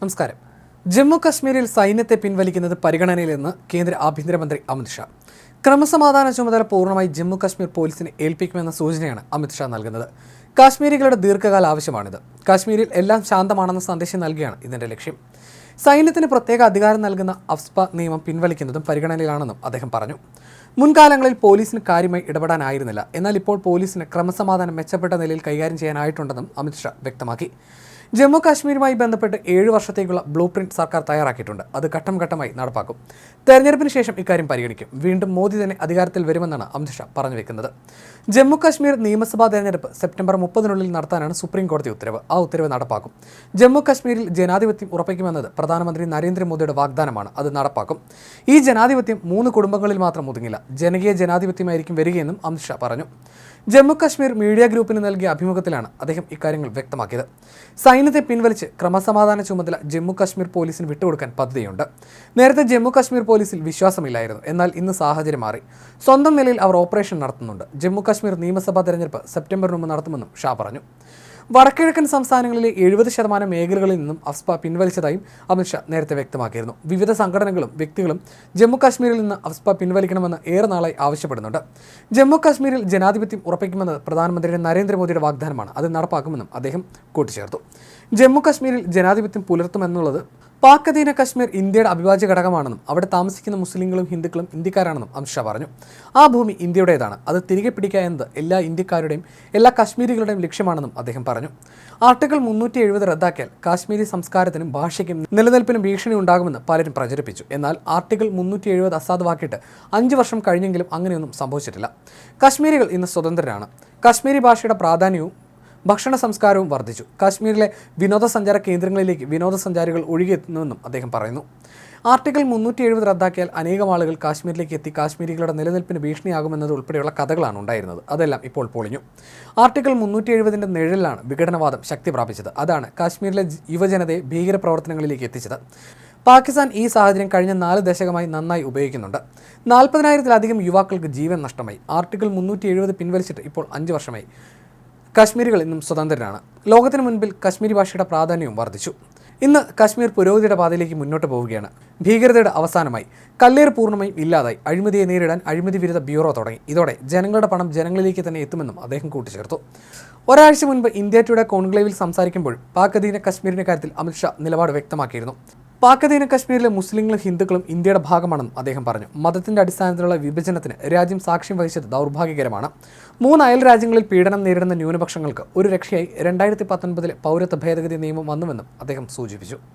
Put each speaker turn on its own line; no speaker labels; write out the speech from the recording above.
നമസ്കാരം ജമ്മു കശ്മീരിൽ സൈന്യത്തെ പിൻവലിക്കുന്നത് പരിഗണനയിലെന്ന് കേന്ദ്ര ആഭ്യന്തരമന്ത്രി അമിത്ഷാ ക്രമസമാധാന ചുമതല പൂർണ്ണമായി ജമ്മു കശ്മീർ പോലീസിനെ ഏൽപ്പിക്കുമെന്ന സൂചനയാണ് അമിത്ഷാ നൽകുന്നത് കാശ്മീരികളുടെ ദീർഘകാല ആവശ്യമാണിത് കാശ്മീരിൽ എല്ലാം ശാന്തമാണെന്ന സന്ദേശം നൽകിയാണ് ഇതിന്റെ ലക്ഷ്യം സൈന്യത്തിന് പ്രത്യേക അധികാരം നൽകുന്ന അഫ്സ്പ നിയമം പിൻവലിക്കുന്നതും പരിഗണനയിലാണെന്നും അദ്ദേഹം പറഞ്ഞു മുൻകാലങ്ങളിൽ പോലീസിന് കാര്യമായി ഇടപെടാനായിരുന്നില്ല എന്നാൽ ഇപ്പോൾ പോലീസിന് ക്രമസമാധാനം മെച്ചപ്പെട്ട നിലയിൽ കൈകാര്യം ചെയ്യാനായിട്ടുണ്ടെന്നും അമിത്ഷാ വ്യക്തമാക്കി ജമ്മു കാശ്മീരുമായി ബന്ധപ്പെട്ട് ഏഴ് വർഷത്തേക്കുള്ള ബ്ലൂ പ്രിന്റ് സർക്കാർ തയ്യാറാക്കിയിട്ടുണ്ട് അത് ഘട്ടം ഘട്ടമായി നടപ്പാക്കും തെരഞ്ഞെടുപ്പിന് ശേഷം ഇക്കാര്യം പരിഗണിക്കും വീണ്ടും മോദി തന്നെ അധികാരത്തിൽ വരുമെന്നാണ് അമിത്ഷാ പറഞ്ഞു വെക്കുന്നത് ജമ്മു കാശ്മീർ നിയമസഭാ തെരഞ്ഞെടുപ്പ് സെപ്റ്റംബർ മുപ്പതിനുള്ളിൽ നടത്താനാണ് സുപ്രീം കോടതി ഉത്തരവ് ആ ഉത്തരവ് നടപ്പാക്കും ജമ്മു കാശ്മീരിൽ ജനാധിപത്യം ഉറപ്പിക്കുമെന്നത് പ്രധാനമന്ത്രി നരേന്ദ്രമോദിയുടെ വാഗ്ദാനമാണ് അത് നടപ്പാക്കും ഈ ജനാധിപത്യം മൂന്ന് കുടുംബങ്ങളിൽ മാത്രം ഒതുങ്ങില്ല ജനകീയ ജനാധിപത്യമായിരിക്കും വരികയെന്നും അമിത്ഷാ പറഞ്ഞു ജമ്മു കാശ്മീർ മീഡിയ ഗ്രൂപ്പിന് നൽകിയ അഭിമുഖത്തിലാണ് അദ്ദേഹം ഇക്കാര്യങ്ങൾ വ്യക്തമാക്കിയത് സൈന്യത്തെ പിൻവലിച്ച് ക്രമസമാധാന ചുമതല ജമ്മു കാശ്മീർ പോലീസിന് വിട്ടുകൊടുക്കാൻ പദ്ധതിയുണ്ട് നേരത്തെ ജമ്മു കാശ്മീർ പോലീസിൽ വിശ്വാസമില്ലായിരുന്നു എന്നാൽ ഇന്ന് സാഹചര്യം മാറി സ്വന്തം നിലയിൽ അവർ ഓപ്പറേഷൻ നടത്തുന്നുണ്ട് ജമ്മു കാശ്മീർ നിയമസഭാ തെരഞ്ഞെടുപ്പ് സെപ്റ്റംബറിന് മുമ്പ് നടത്തുമെന്നും ഷാ പറഞ്ഞു വടക്കിഴക്കൻ സംസ്ഥാനങ്ങളിലെ എഴുപത് ശതമാനം മേഖലകളിൽ നിന്നും അഫ്സ്പ പിൻവലിച്ചതായും അമിത്ഷാ നേരത്തെ വ്യക്തമാക്കിയിരുന്നു വിവിധ സംഘടനകളും വ്യക്തികളും ജമ്മു കാശ്മീരിൽ നിന്ന് അഫ്സ്പ പിൻവലിക്കണമെന്ന് ഏറെ നാളായി ആവശ്യപ്പെടുന്നുണ്ട് ജമ്മു കാശ്മീരിൽ ജനാധിപത്യം ഉറപ്പിക്കുമെന്ന് പ്രധാനമന്ത്രി നരേന്ദ്രമോദിയുടെ വാഗ്ദാനമാണ് അത് നടപ്പാക്കുമെന്നും അദ്ദേഹം കൂട്ടിച്ചേർത്തു ജമ്മു കാശ്മീരിൽ ജനാധിപത്യം പുലർത്തുമെന്നുള്ളത് പാക് കശ്മീർ ഇന്ത്യയുടെ അവിഭാജ്യ ഘടകമാണെന്നും അവിടെ താമസിക്കുന്ന മുസ്ലിങ്ങളും ഹിന്ദുക്കളും ഇന്ത്യക്കാരാണെന്നും അമിത്ഷാ പറഞ്ഞു ആ ഭൂമി ഇന്ത്യയുടേതാണ് അത് തിരികെ പിടിക്കുക എന്നത് എല്ലാ ഇന്ത്യക്കാരുടെയും എല്ലാ കശ്മീരികളുടെയും ലക്ഷ്യമാണെന്നും അദ്ദേഹം പറഞ്ഞു ആർട്ടിക്കിൾ മുന്നൂറ്റി എഴുപത് റദ്ദാക്കിയാൽ കാശ്മീരി സംസ്കാരത്തിനും ഭാഷയ്ക്കും നിലനിൽപ്പിനും ഭീഷണി ഉണ്ടാകുമെന്ന് പലരും പ്രചരിപ്പിച്ചു എന്നാൽ ആർട്ടിക്കിൾ മുന്നൂറ്റി എഴുപത് അസാധുവാക്കിയിട്ട് അഞ്ച് വർഷം കഴിഞ്ഞെങ്കിലും അങ്ങനെയൊന്നും സംഭവിച്ചിട്ടില്ല കശ്മീരികൾ ഇന്ന് സ്വതന്ത്രരാണ് കശ്മീരി ഭാഷയുടെ പ്രാധാന്യവും ഭക്ഷണ സംസ്കാരവും വർദ്ധിച്ചു കാശ്മീരിലെ വിനോദസഞ്ചാര കേന്ദ്രങ്ങളിലേക്ക് വിനോദസഞ്ചാരികൾ ഒഴുകിയെത്തുന്നുവെന്നും അദ്ദേഹം പറയുന്നു ആർട്ടിക്കിൾ മുന്നൂറ്റി എഴുപത് റദ്ദാക്കിയാൽ അനേകം ആളുകൾ കാശ്മീരിലേക്ക് എത്തി കാശ്മീരികളുടെ നിലനിൽപ്പിന് ഭീഷണിയാകുമെന്നത് ഉൾപ്പെടെയുള്ള കഥകളാണ് ഉണ്ടായിരുന്നത് അതെല്ലാം ഇപ്പോൾ പൊളിഞ്ഞു ആർട്ടിക്കിൾ മുന്നൂറ്റി എഴുപതിൻ്റെ നിഴലിലാണ് വിഘടനവാദം ശക്തി പ്രാപിച്ചത് അതാണ് കാശ്മീരിലെ യുവജനതയെ ഭീകര പ്രവർത്തനങ്ങളിലേക്ക് എത്തിച്ചത് പാകിസ്ഥാൻ ഈ സാഹചര്യം കഴിഞ്ഞ നാല് ദശകമായി നന്നായി ഉപയോഗിക്കുന്നുണ്ട് നാൽപ്പതിനായിരത്തിലധികം യുവാക്കൾക്ക് ജീവൻ നഷ്ടമായി ആർട്ടിക്കിൾ മുന്നൂറ്റി എഴുപത് പിൻവലിച്ചിട്ട് ഇപ്പോൾ അഞ്ച് വർഷമായി കശ്മീരികൾ ഇന്നും സ്വതന്ത്രരാണ് ലോകത്തിന് മുൻപിൽ കശ്മീരി ഭാഷയുടെ പ്രാധാന്യവും വർദ്ധിച്ചു ഇന്ന് കശ്മീർ പുരോഗതിയുടെ പാതയിലേക്ക് മുന്നോട്ട് പോവുകയാണ് ഭീകരതയുടെ അവസാനമായി കല്ലേർ പൂർണ്ണമായും ഇല്ലാതായി അഴിമതിയെ നേരിടാൻ അഴിമതി വിരുദ്ധ ബ്യൂറോ തുടങ്ങി ഇതോടെ ജനങ്ങളുടെ പണം ജനങ്ങളിലേക്ക് തന്നെ എത്തുമെന്നും അദ്ദേഹം കൂട്ടിച്ചേർത്തു ഒരാഴ്ച മുൻപ് ഇന്ത്യ ടുഡേ കോൺക്ലേവിൽ സംസാരിക്കുമ്പോൾ പാക് അധീന കശ്മീരിന്റെ കാര്യത്തിൽ അമിത്ഷാ നിലപാട് വ്യക്തമാക്കിയിരുന്നു പാക്കതീന കശ്മീരിലെ മുസ്ലിങ്ങളും ഹിന്ദുക്കളും ഇന്ത്യയുടെ ഭാഗമാണെന്നും അദ്ദേഹം പറഞ്ഞു മതത്തിന്റെ അടിസ്ഥാനത്തിലുള്ള വിഭജനത്തിന് രാജ്യം സാക്ഷ്യം വഹിച്ചത് ദൗർഭാഗ്യകരമാണ് മൂന്ന് അയൽ രാജ്യങ്ങളിൽ പീഡനം നേരിടുന്ന ന്യൂനപക്ഷങ്ങൾക്ക് ഒരു രക്ഷയായി രണ്ടായിരത്തി പത്തൊൻപതിലെ പൗരത്വ ഭേദഗതി നിയമം വന്നുവെന്നും അദ്ദേഹം സൂചിപ്പിച്ചു